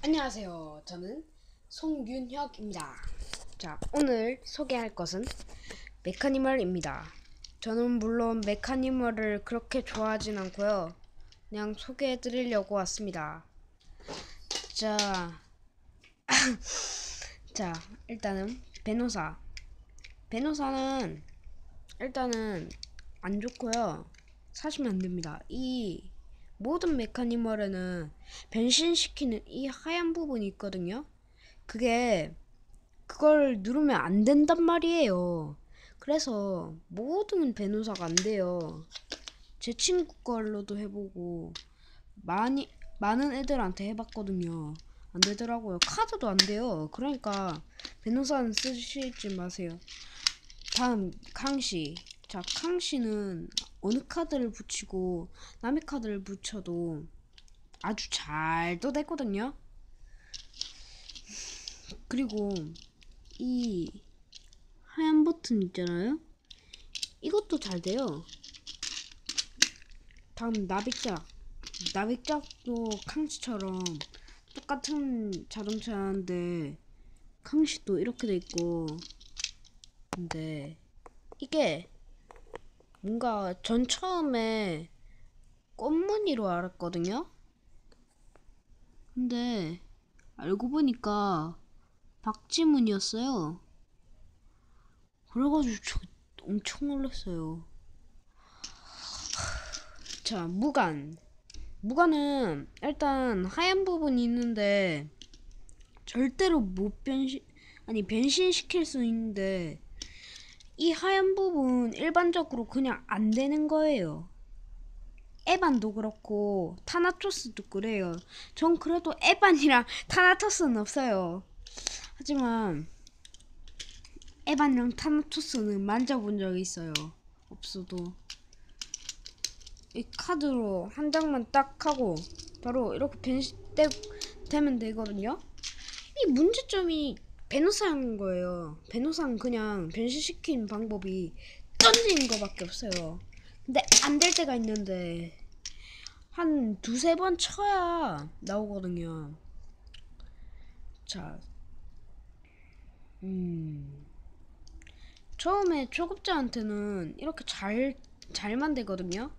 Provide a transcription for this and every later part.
안녕하세요. 저는 송윤혁입니다. 자, 오늘 소개할 것은 메카니멀입니다. 저는 물론 메카니멀을 그렇게 좋아하진 않고요. 그냥 소개해 드리려고 왔습니다. 자, 자, 일단은 베노사. 베노사는 일단은 안 좋고요. 사시면 안 됩니다. 이 모든 메카니멀에는 변신시키는 이 하얀 부분이 있거든요. 그게 그걸 누르면 안 된단 말이에요. 그래서 모든 베노사가 안 돼요. 제 친구 걸로도 해보고 많이 많은 애들한테 해봤거든요. 안 되더라고요. 카드도 안 돼요. 그러니까 베노사는 쓰시지 마세요. 다음 캉시. 자, 캉시는 어느 카드를 붙이고 남의 카드를 붙여도 아주 잘도 됐거든요. 그리고 이 하얀 버튼 있잖아요. 이것도 잘 돼요. 다음 나빅작. 나빅작도 캉시처럼 똑같은 자동차인데 캉시도 이렇게 돼 있고 근데 이게 뭔가 전 처음에 꽃무늬로 알았거든요. 근데 알고 보니까 박지문이었어요. 그래가지고 저 엄청 놀랐어요. 자, 무간. 무간은 일단 하얀 부분이 있는데 절대로 못 변신 아니 변신시킬 수 있는데 이 하얀 부분 일반적으로 그냥 안 되는 거예요. 에반도 그렇고 타나토스도 그래요. 전 그래도 에반이랑 타나토스는 없어요. 하지만 에반이랑 타나토스는 만져본 적이 있어요. 없어도 이 카드로 한 장만 딱 하고 바로 이렇게 변신 되면 되거든요. 이 문제점이 베노사인 거예요. 베노사는 그냥 변신시킨 방법이 던지는 거밖에 없어요. 근데 안 될 때가 있는데 한 두세 번 쳐야 나오거든요. 자, 음, 처음에 초급자한테는 이렇게 잘 잘만 되거든요.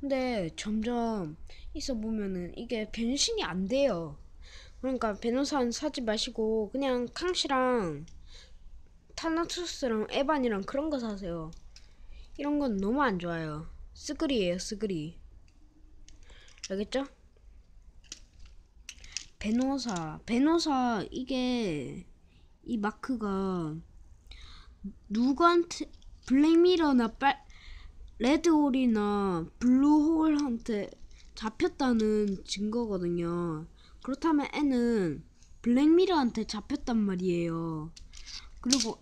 근데 점점 있어 보면은 이게 변신이 안 돼요. 그러니까 베노사는 사지 마시고 그냥 캉시랑 타나투스랑 에반이랑 그런 거 사세요. 이런 건 너무 안 좋아요. 스그리예요, 스그리. 알겠죠? 베노사, 베노사 이게 이 마크가 누구한테 블랙미러나 빨 레드홀이나 블루홀한테 잡혔다는 증거거든요. 그렇다면 애는 블랙미러한테 잡혔단 말이에요. 그리고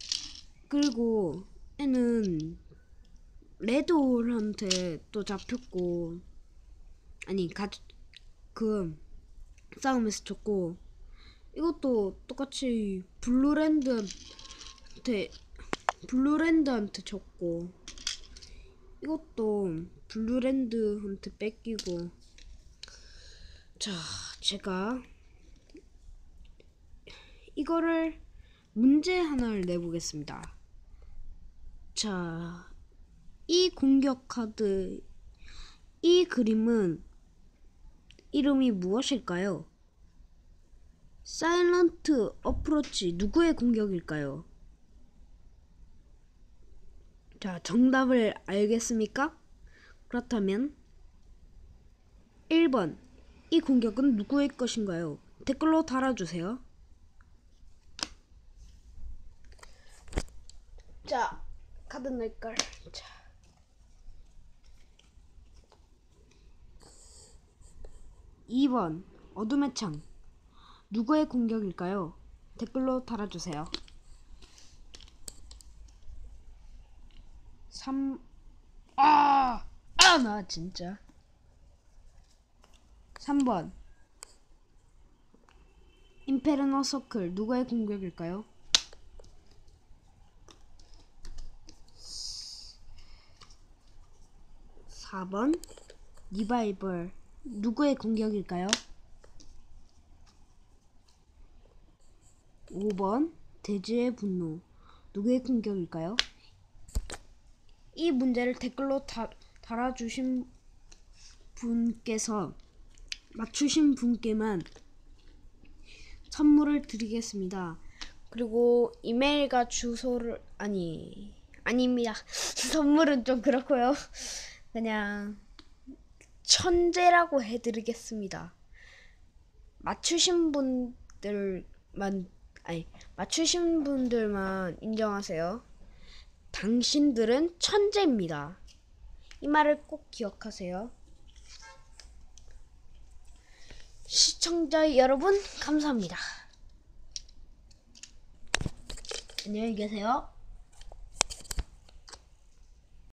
그리고 애는 레드홀한테 또 잡혔고 아니 가그 싸움에서 졌고 이것도 똑같이 블루랜드한테 블루랜드한테 졌고 이것도 블루랜드한테 뺏기고 자 제가 이거를 문제 하나를 내보겠습니다. 자, 이 공격 카드, 이 그림은 이름이 무엇일까요? 사일런트 어프로치 누구의 공격일까요? 자, 정답을 알겠습니까? 그렇다면 1번 이 공격은 누구의 것인가요? 댓글로 달아주세요. 자, 카드 낼걸. 자. (2번) 어둠의 창 누구의 공격일까요? 댓글로 달아주세요. 3 아! 아, 나 진짜. 3번. 임페르노 서클 누구의 공격일까요? 4번. 리바이벌 누구의 공격일까요? 5번 돼지의 분노 누구의 공격일까요? 이 문제를 댓글로 다, 달아주신 분께서 맞추신 분께만 선물을 드리겠습니다. 그리고 이메일과 주소를 아니 아닙니다. 선물은 좀 그렇고요. 그냥 천재라고 해드리겠습니다. 맞추신 분들만 아니 맞추신 분들만 인정하세요. 당신들은 천재입니다. 이 말을 꼭 기억하세요. 시청자 여러분 감사합니다. 안녕히 계세요.